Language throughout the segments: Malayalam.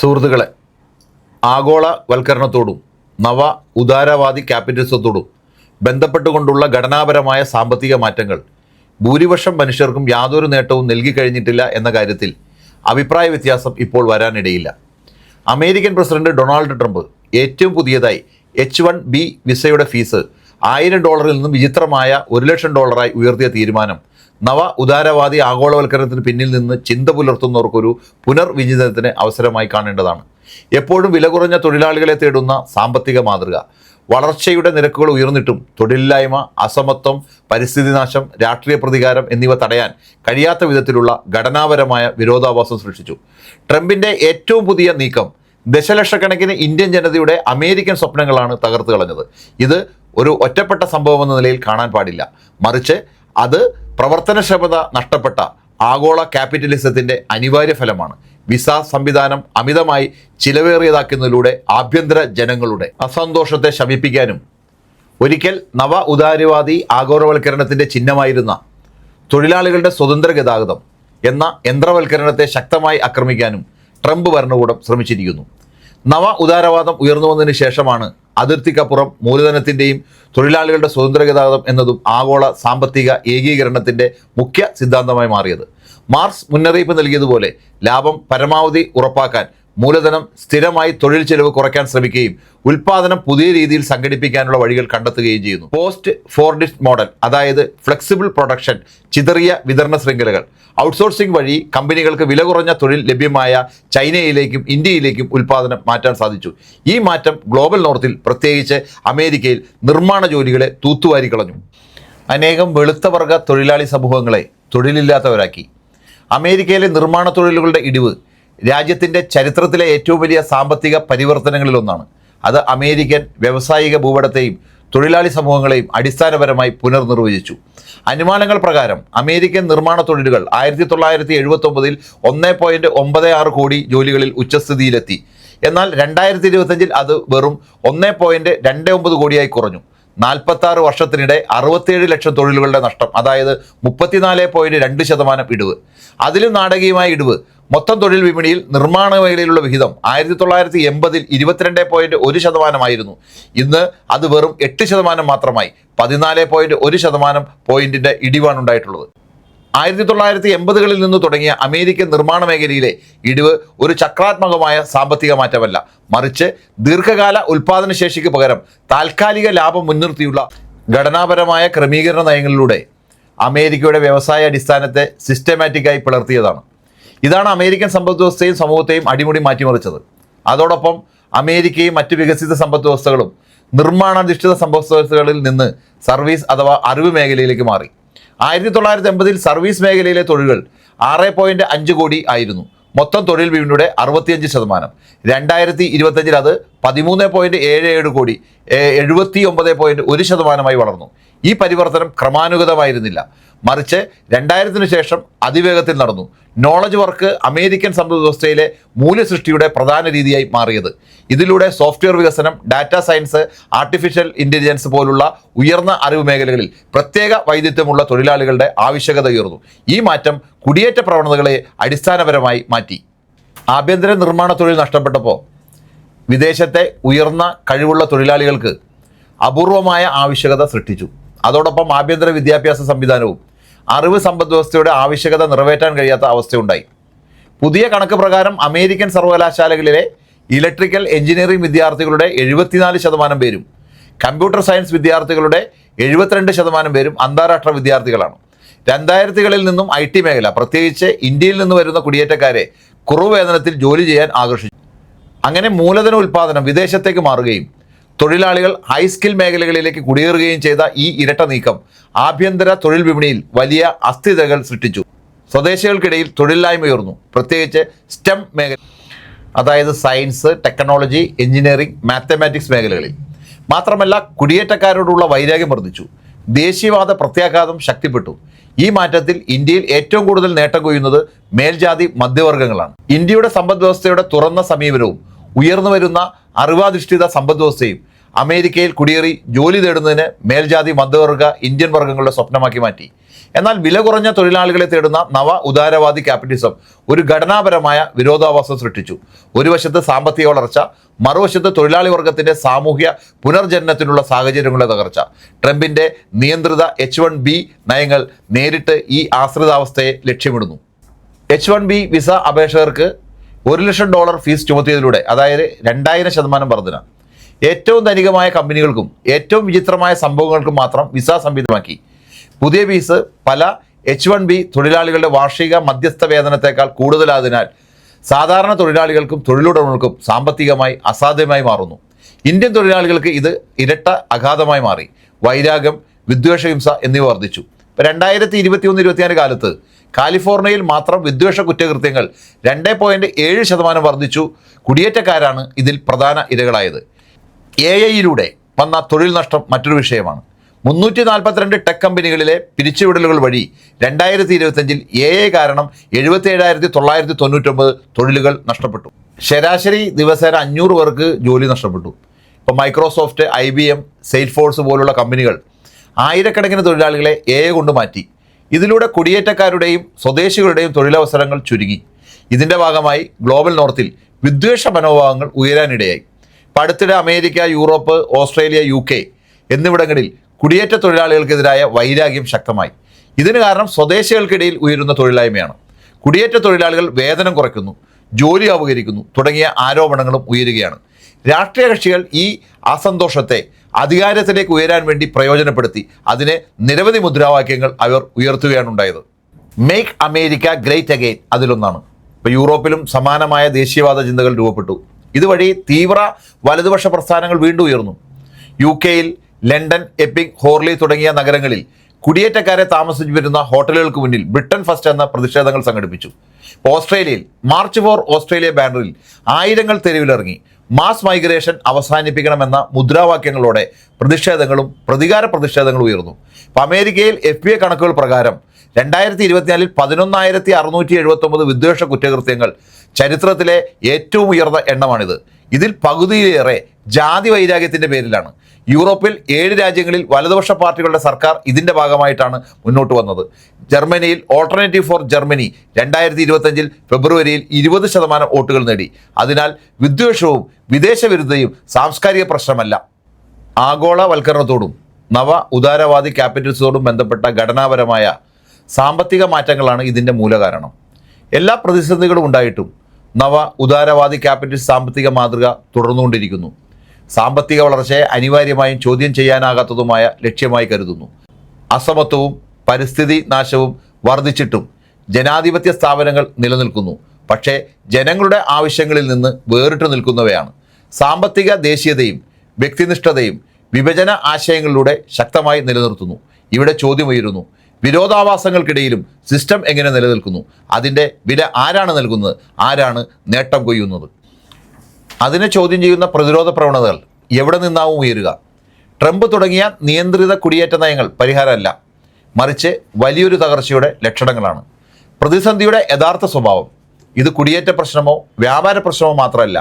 സുഹൃത്തുക്കളെ ആഗോളവൽക്കരണത്തോടും നവ ഉദാരവാദി ക്യാപിറ്റലിസത്തോടും ബന്ധപ്പെട്ടുകൊണ്ടുള്ള ഘടനാപരമായ സാമ്പത്തിക മാറ്റങ്ങൾ ഭൂരിപക്ഷം മനുഷ്യർക്കും യാതൊരു നേട്ടവും നൽകി കഴിഞ്ഞിട്ടില്ല എന്ന കാര്യത്തിൽ അഭിപ്രായ വ്യത്യാസം ഇപ്പോൾ വരാനിടയില്ല. അമേരിക്കൻ പ്രസിഡന്റ് ഡൊണാൾഡ് ട്രംപ് ഏറ്റവും പുതിയതായി എച്ച് വൺ ബി വിസയുടെ ഫീസ് ആയിരം ഡോളറിൽ നിന്നും വിചിത്രമായ ഒരു ലക്ഷം ഡോളറായി ഉയർത്തിയ തീരുമാനം നവ ഉദാരവാദി ആഗോളവൽക്കരണത്തിന് പിന്നിൽ നിന്ന് ചിന്ത പുലർത്തുന്നവർക്കൊരു പുനർവിചിതത്തിന് അവസരമായി കാണേണ്ടതാണ്. എപ്പോഴും വില കുറഞ്ഞ തൊഴിലാളികളെ തേടുന്ന സാമ്പത്തിക മാതൃക. വളർച്ചയുടെ നിരക്കുകൾ ഉയർന്നിട്ടും തൊഴിലില്ലായ്മ അസമത്വം പരിസ്ഥിതി നാശം രാഷ്ട്രീയ പ്രതികാരം എന്നിവ തടയാൻ കഴിയാത്ത വിധത്തിലുള്ള ഘടനാപരമായ വിരോധാഭാസം സൃഷ്ടിച്ചു. ട്രംപിന്റെ ഏറ്റവും പുതിയ നീക്കം ദശലക്ഷക്കണക്കിന് ഇന്ത്യൻ ജനതയുടെ അമേരിക്കൻ സ്വപ്നങ്ങളാണ് തകർത്ത് കളഞ്ഞത്. ഇത് ഒരു ഒറ്റപ്പെട്ട സംഭവം എന്ന നിലയിൽ കാണാൻ പാടില്ല. മറിച്ച് അത് പ്രവർത്തനക്ഷമത നഷ്ടപ്പെട്ട ആഗോള ക്യാപിറ്റലിസത്തിന്റെ അനിവാര്യ ഫലമാണ്. വിസ സംവിധാനം അമിതമായി ചിലവേറിയതാക്കുന്നതിലൂടെ ആഭ്യന്തര ജനങ്ങളുടെ അസന്തോഷത്തെ ശമിപ്പിക്കാനും ഒരിക്കൽ നവ ഉദാരവാദി ആഗോളവൽക്കരണത്തിന്റെ ചിഹ്നമായിരുന്ന തൊഴിലാളികളുടെ സ്വതന്ത്ര ഗതാഗതം എന്ന യന്ത്രവൽക്കരണത്തെ ശക്തമായി ആക്രമിക്കാനും ട്രംപ് ഭരണകൂടം ശ്രമിച്ചിരിക്കുന്നു. നവ ഉദാരവാദം ഉയർന്നു വന്നതിന് ശേഷമാണ് അതിർത്തിക്കപ്പുറം മൂലധനത്തിന്റെയും തൊഴിലാളികളുടെ സ്വതന്ത്ര ഗതാഗതം എന്നതും ആഗോള സാമ്പത്തിക ഏകീകരണത്തിന്റെ മുഖ്യ സിദ്ധാന്തമായി മാറിയത്. മാർക്സ് മുന്നറിയിപ്പ് നൽകിയതുപോലെ ലാഭം പരമാവധി ഉറപ്പാക്കാൻ മൂലധനം സ്ഥിരമായി തൊഴിൽ ചെലവ് കുറയ്ക്കാൻ ശ്രമിക്കുകയും ഉൽപാദനം പുതിയ രീതിയിൽ സംഘടിപ്പിക്കാനുള്ള വഴികൾ കണ്ടെത്തുകയും ചെയ്യുന്നു. പോസ്റ്റ് ഫോർഡിസ്റ്റ് മോഡൽ അതായത് ഫ്ലെക്സിബിൾ പ്രൊഡക്ഷൻ ചിതറിയ വിതരണ ശൃംഖലകൾ. ഔട്ട്സോഴ്സിംഗ് വഴി കമ്പനികൾക്ക് വില കുറഞ്ഞ തൊഴിൽ ലഭ്യമായ ചൈനയിലേക്കും ഇന്ത്യയിലേക്കും ഉൽപാദനം മാറ്റാൻ സാധിച്ചു. ഈ മാറ്റം ഗ്ലോബൽ നോർത്തിൽ പ്രത്യേകിച്ച് അമേരിക്കയിൽ നിർമ്മാണ ജോലികളെ തൂത്തുവാരി കളഞ്ഞു. അനേകം വെളുത്ത വർഗ തൊഴിലാളി സമൂഹങ്ങളെ തൊഴിലില്ലാത്തവരാക്കി. അമേരിക്കയിലെ നിർമ്മാണ തൊഴിലുകളുടെ ഇടിവ് രാജ്യത്തിന്റെ ചരിത്രത്തിലെ ഏറ്റവും വലിയ സാമ്പത്തിക പരിവർത്തനങ്ങളിലൊന്നാണ് അത് അമേരിക്കൻ വ്യവസായിക ഭൂപടത്തെയും തൊഴിലാളി സമൂഹങ്ങളെയും അടിസ്ഥാനപരമായി പുനർനിർവചിച്ചു. അനുമാനങ്ങൾ പ്രകാരം അമേരിക്കൻ നിർമ്മാണ തൊഴിലുകൾ ആയിരത്തി തൊള്ളായിരത്തി എഴുപത്തി ഒമ്പതിൽ ഒന്ന് പോയിന്റ് ഒമ്പത് ആറ് കോടി ജോലികളിൽ ഉച്ചസ്ഥിതിയിലെത്തി. എന്നാൽ രണ്ടായിരത്തി ഇരുപത്തഞ്ചിൽ അത് വെറും ഒന്ന് പോയിന്റ് രണ്ട് ഒമ്പത് കോടിയായി കുറഞ്ഞു. നാൽപ്പത്തി ആറ് വർഷത്തിനിടെ അറുപത്തേഴ് ലക്ഷം തൊഴിലുകളുടെ നഷ്ടം അതായത് മുപ്പത്തിനാല് പോയിന്റ് രണ്ട് ശതമാനം ഇടിവ്. അതിലും നാടകീയമായ ഇടിവ് മൊത്തം തൊഴിൽ വിപണിയിൽ നിർമ്മാണ മേഖലയിലുള്ള വിഹിതം ആയിരത്തി തൊള്ളായിരത്തി എൺപതിൽ ഇരുപത്തിരണ്ട് പോയിന്റ് ഒരു ശതമാനമായിരുന്നു. ഇന്ന് അത് വെറും എട്ട് ശതമാനം മാത്രമായി. പതിനാല് പോയിന്റ് ഒരു ശതമാനം പോയിന്റിന്റെ ഇടിവാണ് ഉണ്ടായിട്ടുള്ളത് ആയിരത്തി തൊള്ളായിരത്തി എൺപതുകളിൽ നിന്ന് തുടങ്ങിയ അമേരിക്കൻ നിർമ്മാണ മേഖലയിലെ ഇടിവ് ഒരു ചക്രാത്മകമായ സാമ്പത്തിക മാറ്റമല്ല. മറിച്ച് ദീർഘകാല ഉൽപാദനശേഷിക്ക് പകരം താൽക്കാലിക ലാഭം മുൻനിർത്തിയുള്ള ഘടനാപരമായ ക്രമീകരണ നയങ്ങളിലൂടെ അമേരിക്കയുടെ വ്യവസായ അടിസ്ഥാനത്തെ സിസ്റ്റമാറ്റിക്കായി പിളർത്തിയതാണ്. ഇതാണ് അമേരിക്കൻ സമ്പദ് വ്യവസ്ഥയും സമൂഹത്തെയും അടിമുടി മാറ്റിമറിച്ചത്. അതോടൊപ്പം അമേരിക്കയും മറ്റ് വികസിത സമ്പദ് വ്യവസ്ഥകളും നിർമ്മാണാധിഷ്ഠിത സമ്പദ് വ്യവസ്ഥകളിൽ നിന്ന് സർവീസ് അഥവാ അറിവ് മേഖലയിലേക്ക് മാറി. ആയിരത്തി തൊള്ളായിരത്തി എൺപതിൽ സർവീസ് മേഖലയിലെ തൊഴിലുകൾ ആറ് പോയിന്റ് അഞ്ച് കോടി ആയിരുന്നു. മൊത്തം തൊഴിൽ വിപണിയുടെ അറുപത്തിയഞ്ച് ശതമാനം. രണ്ടായിരത്തി ഇരുപത്തഞ്ചിൽ അത് പതിമൂന്ന് പോയിന്റ് ഏഴ് ഏഴ് കോടി എഴുപത്തി ഒമ്പത് പോയിന്റ് ഒരു ശതമാനമായി വളർന്നു. ഈ പരിവർത്തനം ക്രമാനുഗതമായിരുന്നില്ല. മറിച്ച് രണ്ടായിരത്തിന് ശേഷം അതിവേഗത്തിൽ നടന്നു. നോളജ് വർക്ക് അമേരിക്കൻ സമ്പദ് വ്യവസ്ഥയിലെ മൂല്യസൃഷ്ടിയുടെ പ്രധാന രീതിയായി മാറിയത്. ഇതിലൂടെ സോഫ്റ്റ്വെയർ വികസനം ഡാറ്റാ സയൻസ് ആർട്ടിഫിഷ്യൽ ഇന്റലിജൻസ് പോലുള്ള ഉയർന്ന അറിവ് മേഖലകളിൽ പ്രത്യേക വൈദഗ്ധ്യമുള്ള തൊഴിലാളികളുടെ ആവശ്യകത ഉയർന്നു. ഈ മാറ്റം കുടിയേറ്റ പ്രവണതകളെ അടിസ്ഥാനപരമായി മാറ്റി. ആഭ്യന്തര നിർമ്മാണ തൊഴിൽ നഷ്ടപ്പെട്ടപ്പോൾ വിദേശത്തെ ഉയർന്ന കഴിവുള്ള തൊഴിലാളികൾക്ക് അപൂർവമായ ആവശ്യകത സൃഷ്ടിച്ചു. അതോടൊപ്പം ആഭ്യന്തര വിദ്യാഭ്യാസ സംവിധാനവും അറിവ് സമ്പദ് വ്യവസ്ഥയുടെ ആവശ്യകത നിറവേറ്റാൻ കഴിയാത്ത അവസ്ഥയുണ്ടായി. പുതിയ കണക്ക് പ്രകാരം അമേരിക്കൻ സർവകലാശാലകളിലെ ഇലക്ട്രിക്കൽ എഞ്ചിനീയറിംഗ് വിദ്യാർത്ഥികളുടെ എഴുപത്തിനാല് ശതമാനം പേരും കമ്പ്യൂട്ടർ സയൻസ് വിദ്യാർത്ഥികളുടെ എഴുപത്തിരണ്ട് ശതമാനം പേരും അന്താരാഷ്ട്ര വിദ്യാർത്ഥികളാണ്. രണ്ടായിരത്തികളിൽ നിന്നും ഐ ടി മേഖല പ്രത്യേകിച്ച് ഇന്ത്യയിൽ നിന്ന് വരുന്ന കുടിയേറ്റക്കാരെ കുറവ് വേതനത്തിൽ ജോലി ചെയ്യാൻ ആകർഷിച്ചു. അങ്ങനെ മൂലധന ഉൽപ്പാദനം വിദേശത്തേക്ക് മാറുകയും തൊഴിലാളികൾ ഹൈസ്കിൽ മേഖലകളിലേക്ക് കുടിയേറുകയും ചെയ്ത ഈ ഇരട്ട നീക്കം ആഭ്യന്തര തൊഴിൽ വിപണിയിൽ വലിയ അസ്ഥിരതകൾ സൃഷ്ടിച്ചു. സ്വദേശികൾക്കിടയിൽ തൊഴിലില്ലായ്മ ഉയർന്നു. പ്രത്യേകിച്ച് സ്റ്റെം മേഖല അതായത് സയൻസ് ടെക്നോളജി എഞ്ചിനീയറിംഗ് മാത്തമാറ്റിക്സ് മേഖലകളിൽ. മാത്രമല്ല കുടിയേറ്റക്കാരോടുള്ള വൈരാഗ്യം വർദ്ധിച്ചു. ദേശീയവാദ പ്രത്യാഘാതം ശക്തിപ്പെട്ടു. ഈ മാറ്റത്തിൽ ഇന്ത്യയിൽ ഏറ്റവും കൂടുതൽ നേട്ടം കൊയ്യുന്നത് മേൽജാതി മധ്യവർഗങ്ങളാണ് ഇന്ത്യയുടെ സമ്പദ്വ്യവസ്ഥയുടെ തുറന്ന സമീപനവും ഉയർന്നു വരുന്ന അറിവാധിഷ്ഠിത സമ്പദ് വ്യവസ്ഥയും അമേരിക്കയിൽ കുടിയേറി ജോലി തേടുന്നതിന് മേൽജാതി മധ്യവർഗ ഇന്ത്യൻ വർഗങ്ങളുടെ സ്വപ്നമാക്കി മാറ്റി. എന്നാൽ വില കുറഞ്ഞ തൊഴിലാളികളെ തേടുന്ന നവ ഉദാരവാദി ക്യാപിറ്റലിസം ഒരു ഘടനാപരമായ വിരോധാഭാസം സൃഷ്ടിച്ചു. ഒരു വശത്ത് സാമ്പത്തിക വളർച്ച മറുവശത്ത് തൊഴിലാളി വർഗത്തിന്റെ സാമൂഹ്യ പുനർജനനത്തിനുള്ള സാഹചര്യങ്ങളുടെ തകർച്ച. ട്രംപിന്റെ നിയന്ത്രിത എച്ച് വൺ ബി നയങ്ങൾ നേരിട്ട് ഈ ആശ്രിതാവസ്ഥയെ ലക്ഷ്യമിടുന്നു. എച്ച് വൺ ബി വിസ അപേക്ഷകർക്ക് ഒരു ലക്ഷം ഡോളർ ഫീസ് ചുമത്തിയതിലൂടെ അതായത് രണ്ടായിരം ശതമാനം വർധന. ഏറ്റവും ധനികമായ കമ്പനികൾക്കും ഏറ്റവും വിചിത്രമായ സംഭവങ്ങൾക്കും മാത്രം വിസ സംവിധമാക്കി പുതിയ ഫീസ് പല എച്ച് വൺ ബി തൊഴിലാളികളുടെ വാർഷിക മധ്യസ്ഥ വേതനത്തേക്കാൾ കൂടുതലായതിനാൽ സാധാരണ തൊഴിലാളികൾക്കും തൊഴിലുടമകൾക്കും സാമ്പത്തികമായി അസാധ്യമായി മാറുന്നു. ഇന്ത്യൻ തൊഴിലാളികൾക്ക് ഇത് ഇരട്ട അഗാധമായി മാറി. വൈരാഗ്യം വിദ്വേഷഹിംസ എന്നിവ വർദ്ധിച്ചു. രണ്ടായിരത്തി ഇരുപത്തി ഒന്ന് ഇരുപത്തിനാല് കാലത്ത് കാലിഫോർണിയയിൽ മാത്രം വിദ്വേഷ കുറ്റകൃത്യങ്ങൾ രണ്ട് പോയിന്റ് ഏഴ് ശതമാനം വർദ്ധിച്ചു. കുടിയേറ്റക്കാരാണ് ഇതിൽ പ്രധാന ഇരകളായത്. എ ഐയിലൂടെ വന്ന തൊഴിൽ നഷ്ടം മറ്റൊരു വിഷയമാണ്. മുന്നൂറ്റി നാൽപ്പത്തിരണ്ട് ടെക് കമ്പനികളിലെ പിരിച്ചുവിടലുകൾ വഴി രണ്ടായിരത്തി ഇരുപത്തഞ്ചിൽ എ ഐ കാരണം എഴുപത്തി ഏഴായിരത്തി തൊള്ളായിരത്തി തൊണ്ണൂറ്റൊമ്പത് തൊഴിലുകൾ നഷ്ടപ്പെട്ടു. ശരാശരി ദിവസേന അഞ്ഞൂറ് പേർക്ക് ജോലി നഷ്ടപ്പെട്ടു. ഇപ്പോൾ Microsoft I B M Salesforce പോലുള്ള കമ്പനികൾ ആയിരക്കണക്കിന് തൊഴിലാളികളെ എ ഐ കൊണ്ട് മാറ്റി. ഇതിലൂടെ കുടിയേറ്റക്കാരുടെയും സ്വദേശികളുടെയും തൊഴിലവസരങ്ങൾ ചുരുങ്ങി. ഇതിന്റെ ഭാഗമായി ഗ്ലോബൽ നോർത്തിൽ വിദ്വേഷ മനോഭാവങ്ങൾ ഉയരാനിടയായി. ഇപ്പം അടുത്തിടെ America Europe Australia U K എന്നിവിടങ്ങളിൽ കുടിയേറ്റ തൊഴിലാളികൾക്കെതിരായ വൈരാഗ്യം ശക്തമായി. ഇതിന് കാരണം സ്വദേശികൾക്കിടയിൽ ഉയരുന്ന തൊഴിലായ്മയാണ്. കുടിയേറ്റ തൊഴിലാളികൾ വേതനം കുറയ്ക്കുന്നു ജോലി അപകരിക്കുന്നു തുടങ്ങിയ ആരോപണങ്ങളും ഉയരുകയാണ്. രാഷ്ട്രീയ കക്ഷികൾ ഈ അസന്തോഷത്തെ അധികാരത്തിലേക്ക് ഉയരാൻ വേണ്ടി പ്രയോജനപ്പെടുത്തി അതിനെ നിരവധി മുദ്രാവാക്യങ്ങൾ അവർ ഉയർത്തുകയാണ് ഉണ്ടായത്. മേക്ക് അമേരിക്ക ഗ്രേറ്റ് അഗെയിൻ അതിലൊന്നാണ്. ഇപ്പോൾ യൂറോപ്പിലും സമാനമായ ദേശീയവാദ ചിന്തകൾ രൂപപ്പെട്ടു. ഇതുവഴി തീവ്ര വലതുപക്ഷ പ്രസ്ഥാനങ്ങൾ വീണ്ടും ഉയർന്നു. യു കെയിൽ ലണ്ടൻ എപ്പിക് ഹോർലി തുടങ്ങിയ നഗരങ്ങളിൽ കുടിയേറ്റക്കാരെ താമസിച്ചു വരുന്ന ഹോട്ടലുകൾക്ക് മുന്നിൽ ബ്രിട്ടൻ ഫസ്റ്റ് എന്ന പ്രതിഷേധങ്ങൾ സംഘടിപ്പിച്ചു. ഓസ്ട്രേലിയയിൽ മാർച്ച് ഫോർ ഓസ്ട്രേലിയ ബാനറിൽ ആയിരങ്ങൾ തെരുവിലിറങ്ങി. മാസ് മൈഗ്രേഷൻ അവസാനിപ്പിക്കണമെന്ന മുദ്രാവാക്യങ്ങളോടെ പ്രതിഷേധങ്ങളും പ്രതികാര പ്രതിഷേധങ്ങളും ഉയർന്നു. ഇപ്പം അമേരിക്കയിൽ എഫ് ബി ഐ കണക്കുകൾ പ്രകാരം രണ്ടായിരത്തി ഇരുപത്തിനാലിൽ പതിനൊന്നായിരത്തി അറുന്നൂറ്റി എഴുപത്തൊമ്പത് വിദ്വേഷ കുറ്റകൃത്യങ്ങൾ ചരിത്രത്തിലെ ഏറ്റവും ഉയർന്ന എണ്ണമാണിത്. ഇതിൽ പകുതിയിലേറെ ജാതി വൈരാഗ്യത്തിന്റെ പേരിലാണ്. യൂറോപ്പിൽ ഏഴ് രാജ്യങ്ങളിൽ വലതുപക്ഷ പാർട്ടികളുടെ സർക്കാർ ഇതിന്റെ ഭാഗമായിട്ടാണ് മുന്നോട്ട് വന്നത്. ജർമ്മനിയിൽ ഓൾട്ടർനേറ്റീവ് ഫോർ ജർമ്മനി രണ്ടായിരത്തി ഇരുപത്തഞ്ചിൽ ഫെബ്രുവരിയിൽ ഇരുപത് ശതമാനം വോട്ടുകൾ നേടി. അതിനാൽ വിദ്വേഷവും വിദേശവിരുദ്ധയും സാംസ്കാരിക പ്രശ്നമല്ല. ആഗോളവൽക്കരണത്തോടും നവ ഉദാരവാദി ക്യാപിറ്റൽസോടും ബന്ധപ്പെട്ട ഘടനാപരമായ സാമ്പത്തിക മാറ്റങ്ങളാണ് ഇതിന്റെ മൂലകാരണം. എല്ലാ പ്രതിസന്ധികളും ഉണ്ടായിട്ടും നവ ഉദാരവാദി ക്യാപിറ്റൽ സാമ്പത്തിക മാതൃക തുടർന്നുകൊണ്ടിരിക്കുന്നു. സാമ്പത്തിക വളർച്ചയെ അനിവാര്യമായും ചോദ്യം ചെയ്യാനാകാത്തതുമായ ലക്ഷ്യമായി കരുതുന്നു. അസമത്വവും പരിസ്ഥിതി നാശവും വർദ്ധിച്ചിട്ടും ജനാധിപത്യ സ്ഥാപനങ്ങൾ നിലനിൽക്കുന്നു. പക്ഷേ ജനങ്ങളുടെ ആവശ്യങ്ങളിൽ നിന്ന് വേറിട്ട് നിൽക്കുന്നവയാണ്. സാമ്പത്തിക ദേശീയതയും വ്യക്തിനിഷ്ഠതയും വിഭജന ആശയങ്ങളിലൂടെ ശക്തമായി നിലനിർത്തുന്നു. ഇവിടെ ചോദ്യമുയരുന്നു വിരോധാഭാസങ്ങൾക്കിടയിലും സിസ്റ്റം എങ്ങനെ നിലനിൽക്കുന്നു? അതിന്റെ വില ആരാണ് നൽകുന്നത്? ആരാണ് നേട്ടം കൊയ്യുന്നത്? അതിനെ ചോദ്യം ചെയ്യുന്ന പ്രതിരോധ പ്രവണതകൾ എവിടെ നിന്നാവും ഉയരുക? ട്രംപ് തുടങ്ങിയ നിയന്ത്രിത കുടിയേറ്റ നയങ്ങൾ പരിഹാരമല്ല. മറിച്ച് വലിയൊരു തകർച്ചയുടെ ലക്ഷണങ്ങളാണ്. പ്രതിസന്ധിയുടെ യഥാർത്ഥ സ്വഭാവം. ഇത് കുടിയേറ്റ പ്രശ്നമോ വ്യാപാര പ്രശ്നമോ മാത്രമല്ല.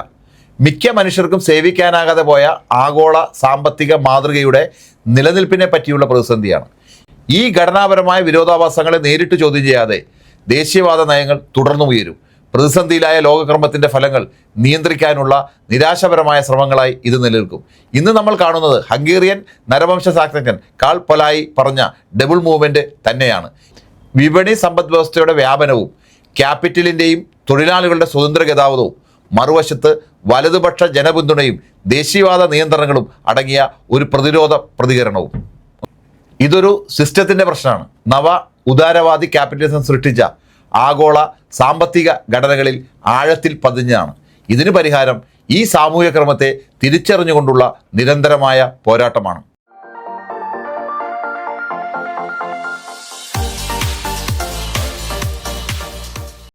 മിക്ക മനുഷ്യർക്കും സേവിക്കാനാകാതെ പോയ ആഗോള സാമ്പത്തിക മാതൃകയുടെ നിലനിൽപ്പിനെ പറ്റിയുള്ള പ്രതിസന്ധിയാണ്. ഈ ഘടനാപരമായ വിരോധാഭാസങ്ങളെ നേരിട്ട് ചോദ്യം ചെയ്യാതെ ദേശീയവാദ നയങ്ങൾ തുടർന്നു ഉയരും. പ്രതിസന്ധിയിലായ ലോകക്രമത്തിന്റെ ഫലങ്ങൾ നിയന്ത്രിക്കാനുള്ള നിരാശപരമായ ശ്രമങ്ങളായി ഇത് നിലനിൽക്കും. ഇന്ന് നമ്മൾ കാണുന്നത് ഹംഗേറിയൻ നരവംശ ശാസ്ത്രജ്ഞൻ കാൾ പൊലായി പറഞ്ഞ ഡബിൾ മൂവ്മെന്റ് തന്നെയാണ്. വിപണി സമ്പദ് വ്യവസ്ഥയുടെ വ്യാപനവും ക്യാപിറ്റലിന്റെയും തൊഴിലാളികളുടെ സ്വതന്ത്ര ഗതാഗതവും മറുവശത്ത് വലതുപക്ഷ ജനപിന്തുണയും ദേശീയവാദ നിയന്ത്രണങ്ങളും അടങ്ങിയ ഒരു പ്രതിരോധ പ്രതികരണവും. ഇതൊരു സിസ്റ്റത്തിന്റെ പ്രശ്നമാണ്. നവ ഉദാരവാദി ക്യാപിറ്റലിസം സൃഷ്ടിച്ച ആഗോള സാമ്പത്തിക ഘടനകളിൽ ആഴത്തിൽ പതിഞ്ഞാണ്. ഇതിന് പരിഹാരം ഈ സാമൂഹ്യക്രമത്തെ തിരിച്ചറിഞ്ഞുകൊണ്ടുള്ള നിരന്തരമായ പോരാട്ടമാണ്.